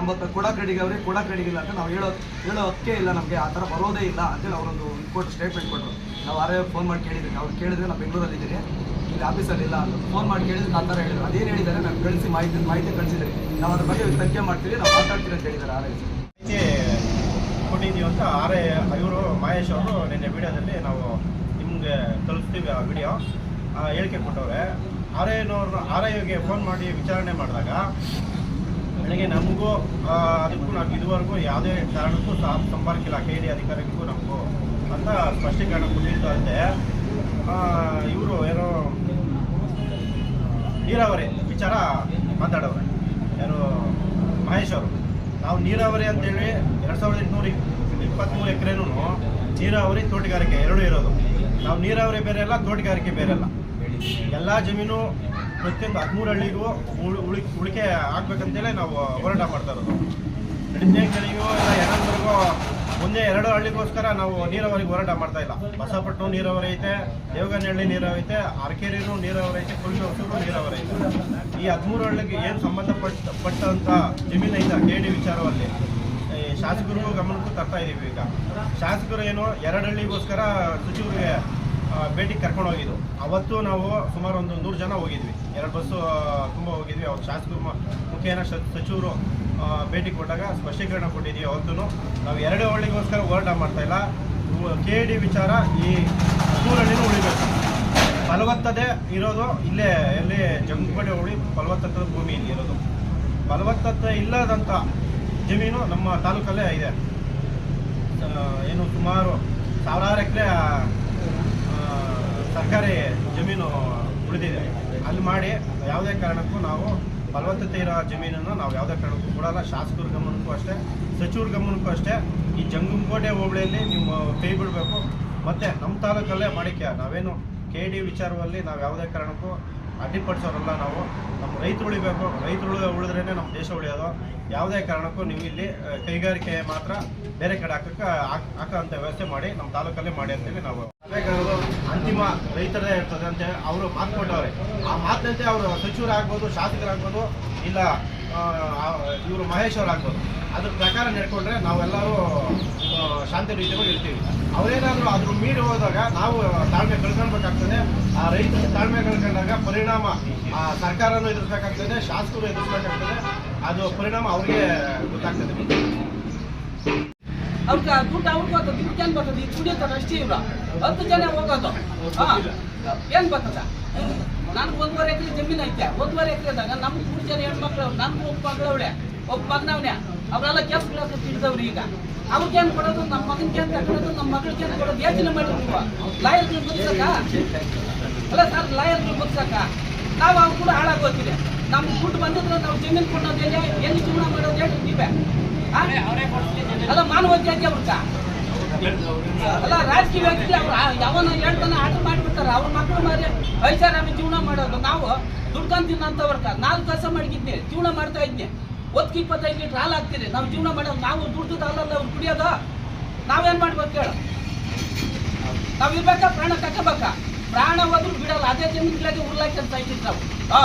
ಎಂಬತ್ತು ಕೊಡಕ್ಕೆ ರೆಡಿಗೆ ಅವ್ರಿಗೆ ಕೊಡಕ್ಕೆ ಇಲ್ಲ ಅಂತ ನಾವು ಹೇಳೋ ಹೇಳೋ ಹಕ್ಕೇ ಇಲ್ಲ ನಮಗೆ. ಆ ಥರ ಬರೋದೇ ಇಲ್ಲ ಅಂತೇಳಿ ಅವರೊಂದು ಕೊಟ್ಟು ಸ್ಟೇಟ್ಮೆಂಟ್ ಕೊಟ್ಟರು ನಾವು ಯಾರೇ ಫೋನ್ ಮಾಡಿ ಕೇಳಿದ್ರೆ ಅವ್ರು ಕೇಳಿದ್ರೆ ನಾವು ಬೆಂಗಳೂರಲ್ಲಿ ಇದ್ದೀನಿ. ಇಲ್ಲಿ ಆಫೀಸಲ್ಲಿ ಇಲ್ಲ ಫೋನ್ ಮಾಡಿ ಕೇಳಿದ್ರೆ ಆ ಥರ ಹೇಳಿದ್ರು. ಅದೇನು ಹೇಳಿದ್ದಾರೆ? ನಾವು ಕಳಿಸಿ ಮಾಹಿತಿ ಮಾಹಿತಿ ಕಳಿಸಿದ್ರಿ ನಾವು ಅದ್ರ ಬಗ್ಗೆ ತನಿಖೆ ಮಾಡ್ತೀವಿ, ನಾವು ಮಾತಾಡ್ತೀವಿ ಅಂತ ಹೇಳಿದ್ದಾರೆ ಆರ್ ಮಾಹಿತಿ ಕೊಟ್ಟಿದ್ದೀವಿ ಅಂತ ಆರೆ ಇವರು ಮಹೇಶ್ ಅವರು ನಿನ್ನೆ ವಿಡಿಯೋದಲ್ಲಿ ನಾವು ನಿಮಗೆ ತಲುಪಿಸ್ತೀವಿ ಆ ವಿಡಿಯೋ ಹೇಳಿಕೆ ಕೊಟ್ಟವ್ರೆ. ಆರ್ ಐನವ್ರನ್ನ ಫೋನ್ ಮಾಡಿ ವಿಚಾರಣೆ ಮಾಡಿದಾಗ ಬೆಳಗ್ಗೆ ನಮಗೂ ಅದಕ್ಕೂ ನಾವು ಇದುವರೆಗೂ ಯಾವುದೇ ಕಾರಣಕ್ಕೂ ಸಹ ಸಂಪರ್ಕ ಇಲ್ಲ ಕೆ ಡಿ ಅಧಿಕಾರಿಗಳಿಗೂ ನಮಗೂ ಅಂತ ಸ್ಪಷ್ಟೀಕರಣ ಕೊಟ್ಟಿದ್ದಲ್ಲದೆ ಇವರು ಏನೋ ನೀರಾವರಿ ವಿಚಾರ ಮಾತಾಡೋರು. ಯಾರು ಮಹೇಶ್ ಅವರು. ನಾವು ನೀರಾವರಿ ಅಂತೇಳಿ ಎರಡು ಸಾವಿರದ ಎಂಟುನೂರ ಇಪ್ಪತ್ತ್ಮೂರು ಎಕರೆನೂ ನೀರಾವರಿ ತೋಟಗಾರಿಕೆ ಎರಡೂ ಇರೋದು. ನಾವು ನೀರಾವರಿ ಬೇರೆ ಅಲ್ಲ, ತೋಟಗಾರಿಕೆ ಬೇರೆ ಅಲ್ಲ. ಎಲ್ಲ ಜಮೀನು ಪ್ರತಿಯೊಂದು ಹದಿಮೂರು ಹಳ್ಳಿಗೂ ಉಳಿ ಉಳಿ ಉಳಿಕೆ ಆಗ್ಬೇಕಂತೇಳಿ ನಾವು ಹೋರಾಟ ಮಾಡ್ತಾ ಇರೋದು. ಕಣಿಗೂ ಇಲ್ಲ ಎಲ್ಲರಿಗೂ ಒಂದೇ ಎರಡು ಹಳ್ಳಿಗೋಸ್ಕರ ನಾವು ನೀರಾವರಿಗೆ ಹೋರಾಟ ಮಾಡ್ತಾ ಇಲ್ಲ. ಬಸಪಟ್ಟು ನೀರಾವರಿ ಐತೆ, ದೇವಗನಹಳ್ಳಿ ನೀರಾವರಿ ಐತೆ ಅರಕೇರಿನೂ ನೀರಾವರಿ ಐತೆ ಕುಲ್ಕವಸಗೂ ನೀರಾವರಿ ಐತೆ. ಈ ಹದಿಮೂರು ಹಳ್ಳಿಗೆ ಏನು ಸಂಬಂಧಪಟ್ಟ ಪಟ್ಟಂಥ ಜಮೀನು ಐತೆ ಕೆ ಡಿ ವಿಚಾರದಲ್ಲಿ ಶಾಸಕರಿಗೂ ಶಾಸಕರು ಗಮನಕ್ಕೂ ತರ್ತಾ ಇದ್ದೀವಿ ಈಗ. ಶಾಸಕರು ಏನು, ಎರಡು ಹಳ್ಳಿಗೋಸ್ಕರ ಸಚಿವರಿಗೆ ಭೇಟಿಗೆ ಕರ್ಕೊಂಡು ಹೋಗಿದ್ದು. ಅವತ್ತು ನಾವು ಸುಮಾರು ಒಂದು ನೂರು ಜನ ಹೋಗಿದ್ವಿ. ಎರಡು ಬಸ್ಸು ತುಂಬ ಹೋಗಿದ್ವಿ. ಅವ್ರು ಶಾಸಕರು ಮುಖ್ಯನ ಸಚಿವರು ಭೇಟಿ ಕೊಟ್ಟಾಗ ಸ್ಪಷ್ಟೀಕರಣ ಕೊಟ್ಟಿದ್ದೀವಿ ಅವತ್ತು ನಾವು ಎರಡೇ ಹಳ್ಳಿಗೋಸ್ಕರ ಹೋರಾಟ ಮಾಡ್ತಾ ಇಲ್ಲ. ಕೆ ಡಿ ವಿಚಾರ ಈ ಹಳ್ಳಿನೂ ಉಳಿಬೇಕು. ಫಲವತ್ತತೆ ಇರೋದು ಇಲ್ಲೇ, ಎಲ್ಲಿ ಜಂಗಪಡಿ ಹೋಳಿ ಫಲವತ್ತತೆ ಭೂಮಿ ಇಲ್ಲಿ ಇರೋದು. ಫಲವತ್ತತೆ ಇಲ್ಲದಂಥ ಜಮೀನು ನಮ್ಮ ತಾಲೂಕಲ್ಲೇ ಇದೆ. ಏನು ಸುಮಾರು ಸಾವಿರಾರು ಎಕರೆ ಸರ್ಕಾರಿ ಜಮೀನು ಉಳಿದಿದೆ. ಅಲ್ಲಿ ಮಾಡಿ ಯಾವುದೇ ಕಾರಣಕ್ಕೂ ನಾವು ಫಲವತ್ತತೆ ಇರೋ ಜಮೀನನ್ನು ನಾವು ಯಾವುದೇ ಕಾರಣಕ್ಕೂ ಕೊಡಲ್ಲ. ಶಾಸಕರ ಗಮನಕ್ಕೂ ಅಷ್ಟೇ, ಸಚಿವರ ಗಮನಕ್ಕೂ ಅಷ್ಟೇ. ಈ ಜಂಗಮಕೋಟೆ ಹೋಬಳಿಯಲ್ಲಿ ನೀವು ಕೈ ಬಿಡಬೇಕು. ಮತ್ತು ನಮ್ಮ ತಾಲೂಕಲ್ಲೇ ಮಾಡಿಕೆ. ನಾವೇನು ಕೆ ಡಿ ವಿಚಾರದಲ್ಲಿ ನಾವು ಯಾವುದೇ ಕಾರಣಕ್ಕೂ ಅಡ್ಡಿಪಡಿಸೋರಲ್ಲ ನಾವು. ನಮ್ಮ ರೈತರು ಉಳಿಬೇಕು. ರೈತರು ಉಳಿದ್ರೇ ನಮ್ಮ ದೇಶ ಉಳಿಯೋದು. ಯಾವುದೇ ಕಾರಣಕ್ಕೂ ನೀವು ಇಲ್ಲಿ ಕೈಗಾರಿಕೆ ಮಾತ್ರ ಬೇರೆ ಕಡೆ ಹಾಕಕ್ಕೆ ಹಾಕೋ ವ್ಯವಸ್ಥೆ ಮಾಡಿ ನಮ್ಮ ತಾಲೂಕಲ್ಲೇ ಮಾಡಿ ಅಂತೇಳಿ ನಾವು. ಅಂತಿಮ ರೈತರದೇ ಇರ್ತದೆ ಅಂತ ಅವರು ಮಾತು ಕೊಟ್ಟವ್ರೆ. ಆ ಮಾತಿನಂತೆ ಅವರು ಸಚಿವರಾಗ್ಬೋದು, ಶಾಸಕರಾಗ್ಬೋದು, ಇಲ್ಲ ಇವರು ಮಹೇಶ್ ಆಗ್ಬೋದು ಅದ್ರ ಪ್ರಕಾರ ನಡ್ಕೊಂಡ್ರೆ ನಾವೆಲ್ಲರೂ ಶಾಂತಿ ರೀತಿಗಳು ಇರ್ತೀವಿ. ಅವರೇನಾದರೂ ಅದ್ರ ಮೀರಿ ಹೋದಾಗ ನಾವು ತಾಳ್ಮೆ ಕಳ್ಕೊಳ್ಬೇಕಾಗ್ತದೆ. ಆ ರೈತರು ತಾಳ್ಮೆ ಕಳ್ಕೊಂಡಾಗ ಪರಿಣಾಮ, ಆ ಸರ್ಕಾರನೂ ಎದುರಿಸ್ಬೇಕಾಗ್ತದೆ, ಶಾಸಕರು ಎದುರಿಸ್ಬೇಕಾಗ್ತದೆ. ಅದು ಪರಿಣಾಮ ಅವ್ರಿಗೆ ಗೊತ್ತಾಗ್ತದೆ. ಅವ್ರಿಗೆ ದುಡ್ಡು ಅವ್ರಿಗೆ ಬರ್ತದೆ ಇದು ಕುಡಿಯೋತಾರೆ ಅಷ್ಟೇ ಇವ್ರು ಹತ್ತು ಜನ ಹೋಗೋದು. ಏನ್ ಬರ್ತದ ನನ್ಗೆ ಒಂದೂವರೆ ಎಕರೆ ಜಮೀನು ಐತೆ. ಒಂದೂವರೆ ಎಕರೆದಾಗ ನಮ್ಗೆ ಮೂರು ಜನ ಹೆಣ್ಮಕ್ಳು ನನ್ಗೆ ಒಬ್ಬ ಮಗಳವಳೆ, ಒಬ್ಬ ಮಗನವನೇ. ಅವರೆಲ್ಲ ಕೆಲ್ಸಗಳನ್ನ ತಿಳಿದವ್ರು ಈಗ. ಅವ್ರಿಗೆ ಏನ್ ಕೊಡೋದು? ನಮ್ಮ ಮಗನ್ ಕೇಂದ್ರ ಕೊಡೋದು ನಮ್ಮ ಮಗಳಿಗೆ ಅಂತ ಕೊಡೋದು? ಯೋಚನೆ ಮಾಡಿ ನೀವು. ಲಾಯರ್ಗಳು ಬದುಕಕ್ಕ ಅಲ್ಲ ಸರ್, ಲಾಯರ್ಗಳು ಬದುಕಕ್ಕ ನಾವು ಅವ್ರು ಕೂಡ ಹಾಳಾಗೋತಿದೆ ನಮ್ಗೆ ದುಡ್ಡು ಬಂದಿದ್ರೆ ನಾವು ಜಮೀನು ಕೊಡೋದು ಎಲ್ಲಿ? ಜೀವನ ಮಾಡೋದು ಹೇಳಿ ನೀವೇ. ಅಲ್ಲ ಮಾನವ ಜಾತಿ ಅವ್ರಕ್ಕ ಅಲ್ಲ, ರಾಜಕೀಯ ವ್ಯಕ್ತಿ ಅವ್ರು ಯಾವನ ಹೇಳ್ತಾನೆ, ಆಟ ಮಾಡಿಬಿಡ್ತಾರೆ. ಅವ್ರ ಮಕ್ಕಳು ಮಾರಿ ಐಷಾರಾಮಿ ಜೀವನ ಮಾಡೋದು. ನಾವು ದುಡ್ಕೊಂಡ್ ತಿನ್ನಂತವ್ರಕ ನಾಲ್ಕು ಕೆಲಸ ಮಾಡಿದ್ದೆ ಜೀವನ ಮಾಡ್ತಾ ಇದ್ದೆ ಒತ್ತಿ ಇಪ್ಪತ್ತೈದು ಲೀಟ್ರ್ ಹಾಲು ಹಾಕ್ತೀರಿ ನಾವು ಜೀವನ ಮಾಡೋದು, ನಾವು ದುಡ್ಡು ಹಾಲಲ್ಲ, ಅವ್ರು ಕುಡಿಯೋದು. ನಾವೇನು ಮಾಡ್ಬೇಕು ಹೇಳು? ನಾವು ಇರ್ಬೇಕಾ? ಪ್ರಾಣ ಕಟ್ಟಬೇಕಾ ಪ್ರಾಣ ಹೋದ್ರು ಬಿಡಲ್ಲ. ಅದೇ ಜಮೀನ್ಗಳಿಗೆ ಉರ್ಲಾಕಿ ಅಂತ ಇದ್ದೀವಿ ನಾವು. ಹಾ.